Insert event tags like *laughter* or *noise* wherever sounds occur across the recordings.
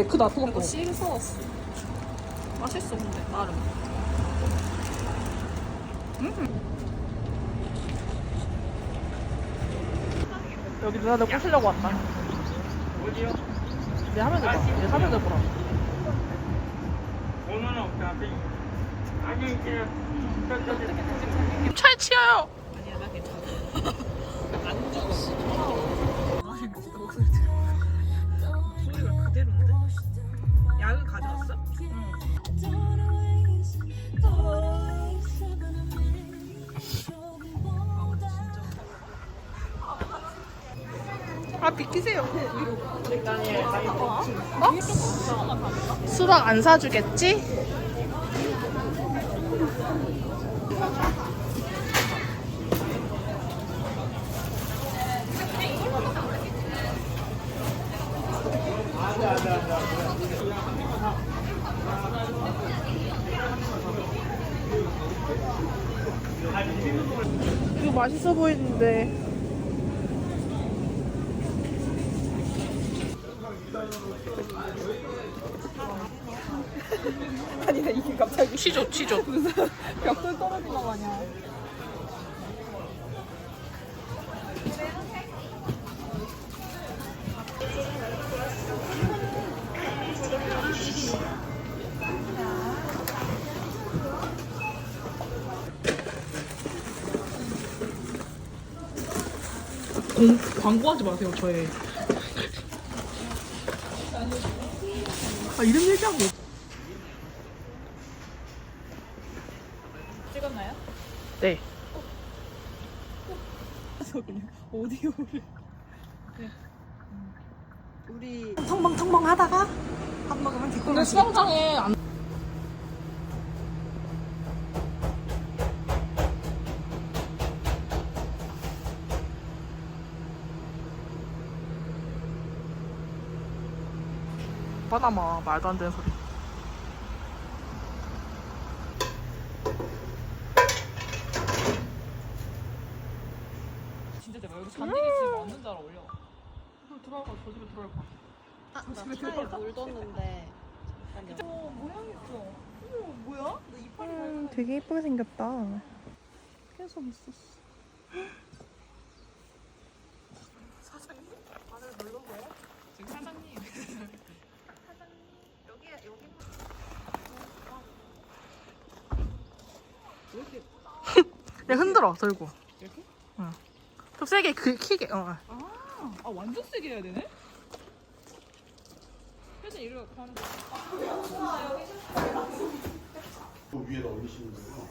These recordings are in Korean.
개 크다 토마토. 이거 써왔어. 맛있어 근데 나름. 여기 누나들 꼬시려고 왔다. 어디요? 내 화면을 봐. 내 화면을 보라. 오늘은 없다. 계세요. 차에 치여요. 아니야 나 괜찮아. 안 죽었어. 아니 진짜 목소리 들어. 아 비키세요. 어? 수박 안 사주겠지? 이거 맛있어 보이는데. *laughs* 아니 나 이게 갑자기 치죠, 치죠. *laughs* 벽돌 떨어진 거 마냥. 공, 광고하지 마세요, 저의. 아, 이름 얘기하고. 찍었나요? 네. 그래서 그냥 오디오를. 우리 텅벙텅벙 하다가 밥 먹으면 근데 개꿀맛이 수영장에 안. 바나마 말도 안 되는 소리. 진짜 대박. 여기 잔디기 있으면 없는 줄 알아 올려. 들어가, 저 집에 들어가. 아, 나 차에 물 뒀는데 어 모양 있어. 어머 뭐야? 너 이빨이 음, 되게 예쁘게 생겼다 계속 있었어 사장님? 말을 눌러봐요. 지금 사장님. 사장님 여기 여기. 왜 이렇게 그냥 흔들어, 들고. 이렇게? 응. 좀 세게, 그, 키게, 어. 아, 아 완전 세게 해야 되네? 혜진 이리로 가는 거. 그 위에다 올리시면 되고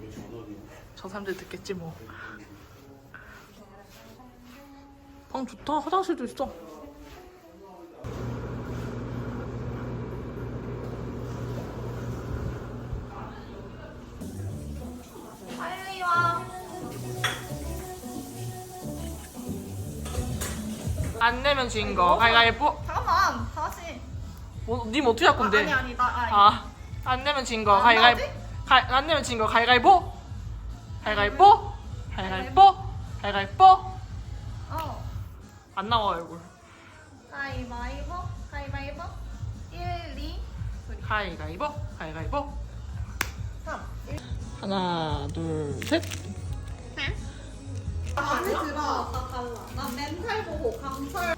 이게 전원이 저 사람들 듣겠지, 뭐. 방 좋다, 화장실도 있어. 안 내면 진 거. 가위가위보. 잠깐만 다시 뭐, 님 어떻게 할 건데? 아니 아니 나 아니 아, 안 내면 진 거. 안 가위가위보. 나오지? 가, 안 내면 진 거. 가위가위보. 가위가위보. 가위가위보. 가위가위보. 어 안 나와, 얼굴. 가위바위보 가위바위보 1, 2 가위가위보. 가위가위보. 3 하나, 둘, 셋. 안에 들어 다 달라 난 멘탈 보고 강철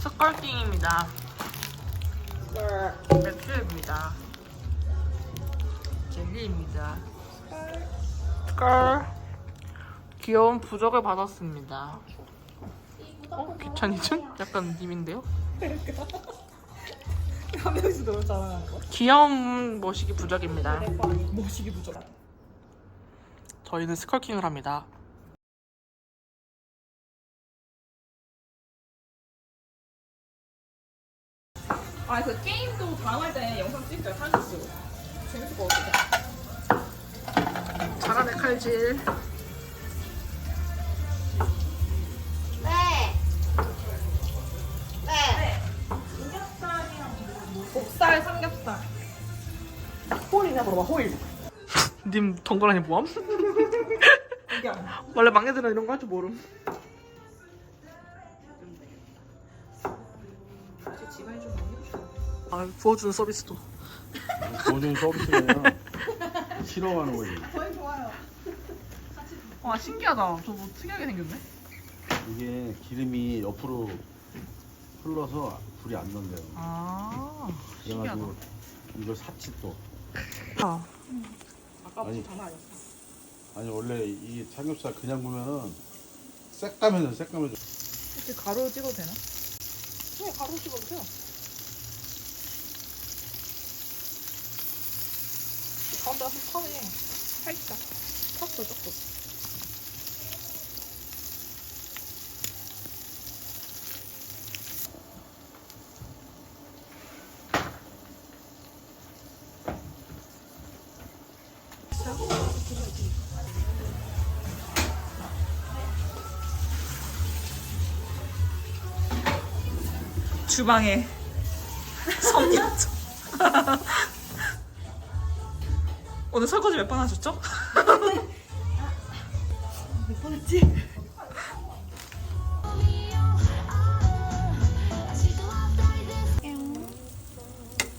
스컬팅입니다. 맥주입니다. 젤리입니다. 스컬. 귀여운 부적을 받았습니다. 어? 귀차니즘? 약간 님인데요? 한 명씩 너무 잘하는 거. 귀여운 머시기 부적입니다. 모시기 부족. 저희는 스컬킹을 합니다. 아, 그 게임도 다음 할 때 영상 찍자, 칼국수. 재밌을 것 같아. 잘하네 칼질. 네 네. 목살 삼겹살. 홀이냐 물어봐 홀. 님 덩그라니 뭐함? 이게. *laughs* 원래 막내들은 이런 거 할 줄 모름. 아 부어주는 서비스도. 서비스가 아니라 실험하는 거지. 와 신기하다. 저뭐 특이하게 생겼네. 이게 기름이 옆으로 흘러서 불이 안 난대요. 아 신기하다. 그래가지고 이걸 샀지 또. 아, 아니, 아니 원래 이 삼겹살 그냥 보면은 새까매져 새까매져. 혹시 가루 찍어도 되나? 네 가로 찍어도 돼요. 좀 타네. 살짝. 탔어, 조금. 주방에 오늘 설거지 몇 번 하셨죠? *laughs*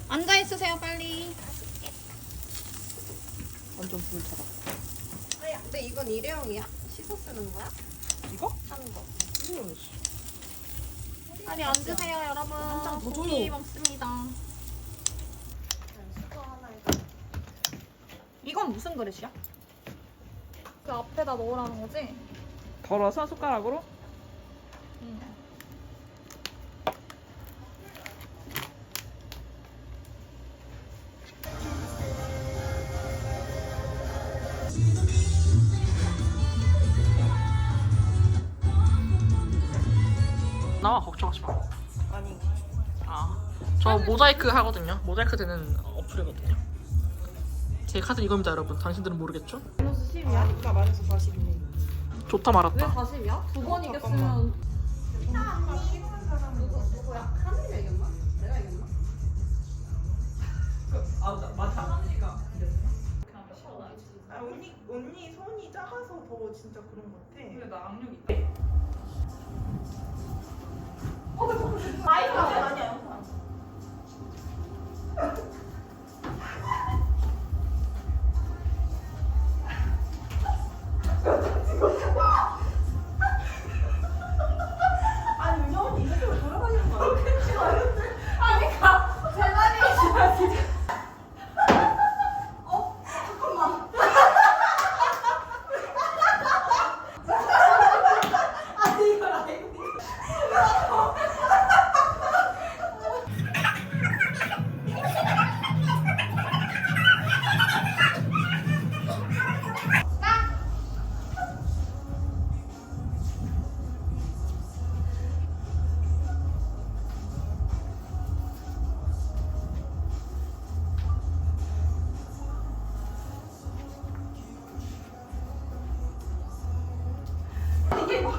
앉아 있으세요 빨리. 완전 불타다. 근데 이건 일회용이야? 씻어 쓰는 거야? 이거? 하는 거. 빨리 앉으세요 여러분. 한장 더 고기 줘요. 먹습니다. 이건 무슨 그릇이야? 그 앞에다 넣으라는 거지? 덜어서 숟가락으로? 나와 걱정하지 마. 아니. 아, 저 모자이크 하거든요. 모자이크 되는 어플이거든요. 제 카드 이겁니다, 여러분. 당신들은 모르겠죠? 마이너스 10이야? 아까 마이너스 40이네. 좋다 왜 말았다. 40이야? 두 번 이겼으면 누구 누구야? 하늘이 이겼나? 내가 이겼나? 아, 언니, 언니 손이 작아서 더 진짜 그런 것 같아. 근데 나 악력 있다.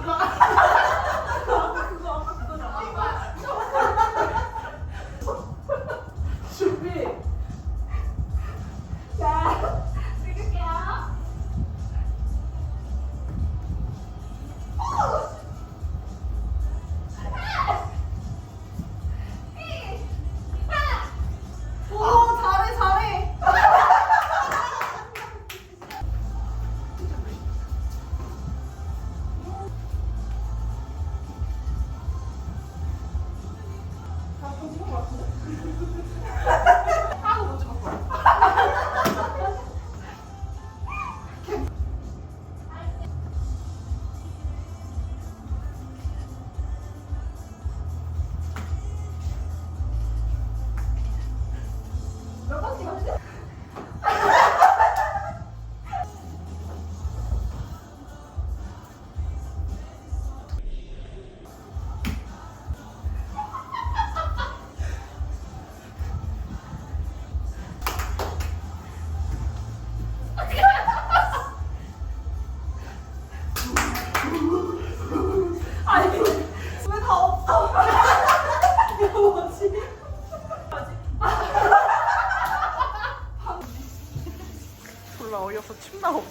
Mom. 어이없어. 침 나오.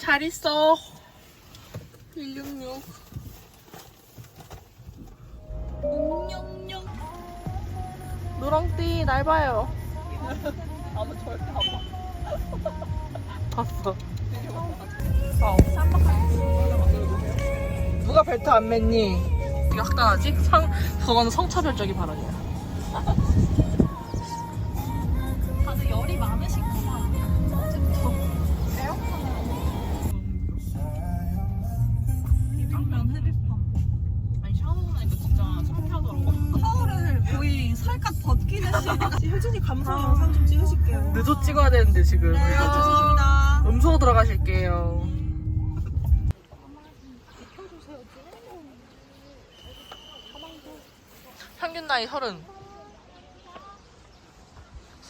잘 있어. 166. 666. 누렁띠 날 봐요. 아무 절대 안 봐. 봤어. 누가 벨트 안 맸니? 이거 학단하지? 성, 그거는 성차별적인 발언이야. *laughs* 혜준이 감성 영상 좀 찍으실게요. 늦어 찍어야 되는데 지금. 네, 죄송합니다. 음소 들어가실게요. 평균 나이 서른.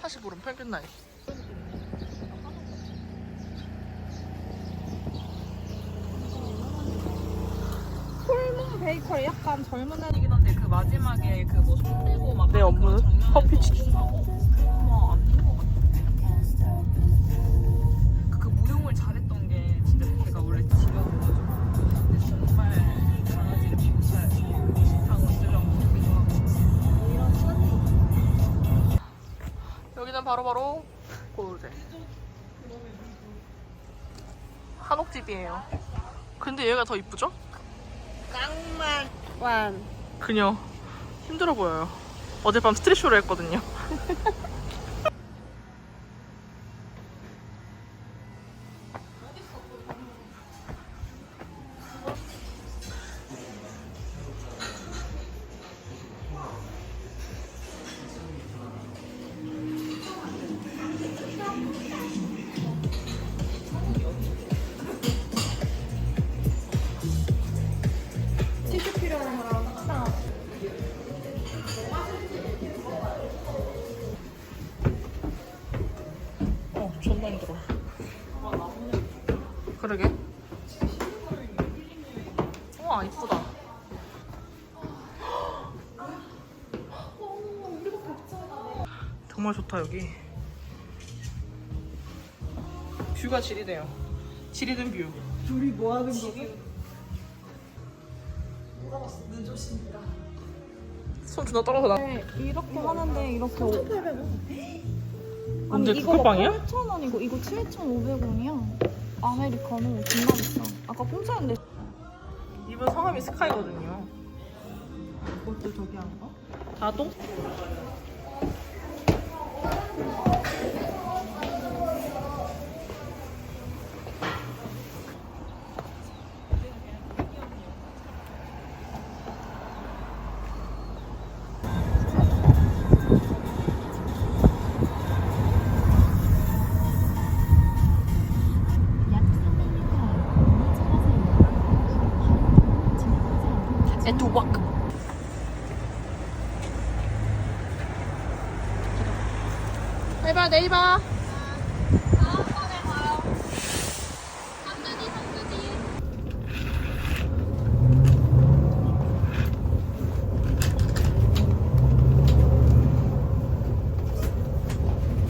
45는 평균 나이. 베이커리 약간 젊은 애. 이긴 한데 그 마지막에 그 뭐 손대고 막 내 업무는 커피 치킨. 그, 그 무용을 잘했던 게 진짜 걔가 원래 직업이어가지고 근데 정말 강아지를 키우고 잘 어쩌려고 여기는 바로바로 고르제. 한옥집이에요. 근데 얘가 더 이쁘죠? 낭만 완. 그녀 힘들어 보여요. 어젯밤 스트레스 쇼를 했거든요. *laughs* 우와, 이쁘다. 정말 좋다, 여기. 뷰가 지리네요. 지리는 뷰. 둘이 뭐 하는 거지? 손 존나 떨어져 나. 네, 이렇게 하는데 이렇게 3,800원. 근데 이거 쿠팡이야? 8,000원이고 이거 7,500원이야. 아메리카노 존나 비싸. 아까 공짜인데 이분 성함이 스카이거든요. 그것도 저기 한 거? 다도? 에투왁. 해봐, 내일 봐.